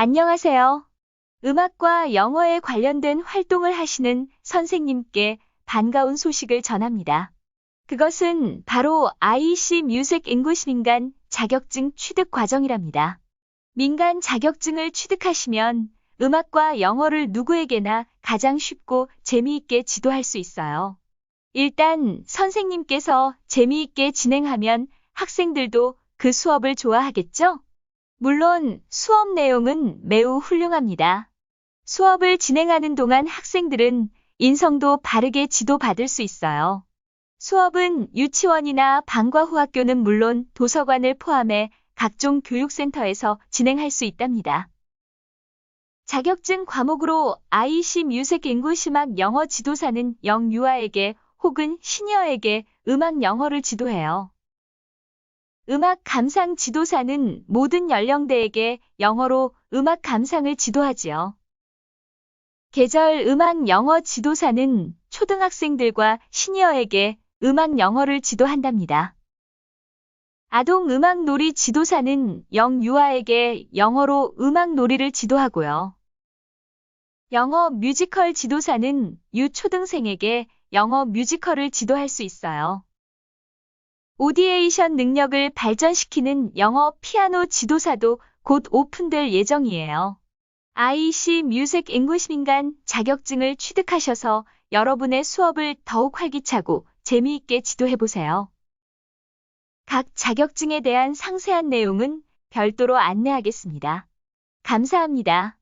안녕하세요. 음악과 영어에 관련된 활동을 하시는 선생님께 반가운 소식을 전합니다. 그것은 바로 IEC 뮤직 잉글리시 민간 자격증 취득 과정이랍니다. 민간 자격증을 취득하시면 음악과 영어를 누구에게나 가장 쉽고 재미있게 지도할 수 있어요. 일단 선생님께서 재미있게 진행하면 학생들도 그 수업을 좋아하겠죠? 물론 수업 내용은 매우 훌륭합니다. 수업을 진행하는 동안 학생들은 인성도 바르게 지도받을 수 있어요. 수업은 유치원이나 방과 후 학교는 물론 도서관을 포함해 각종 교육센터에서 진행할 수 있답니다. 자격증 과목으로 IC 뮤직 잉글리시 막 영어 지도사는 영유아에게 혹은 시니어에게 음악 영어를 지도해요. 음악 감상 지도사는 모든 연령대에게 영어로 음악 감상을 지도하지요. 계절 음악 영어 지도사는 초등학생들과 시니어에게 음악 영어를 지도한답니다. 아동 음악 놀이 지도사는 영유아에게 영어로 음악 놀이를 지도하고요. 영어 뮤지컬 지도사는 유초등생에게 영어 뮤지컬을 지도할 수 있어요. 오디에이션 능력을 발전시키는 영어 피아노 지도사도 곧 오픈될 예정이에요. IC 뮤직 잉글리시 민간 자격증을 취득하셔서 여러분의 수업을 더욱 활기차고 재미있게 지도해보세요. 각 자격증에 대한 상세한 내용은 별도로 안내하겠습니다. 감사합니다.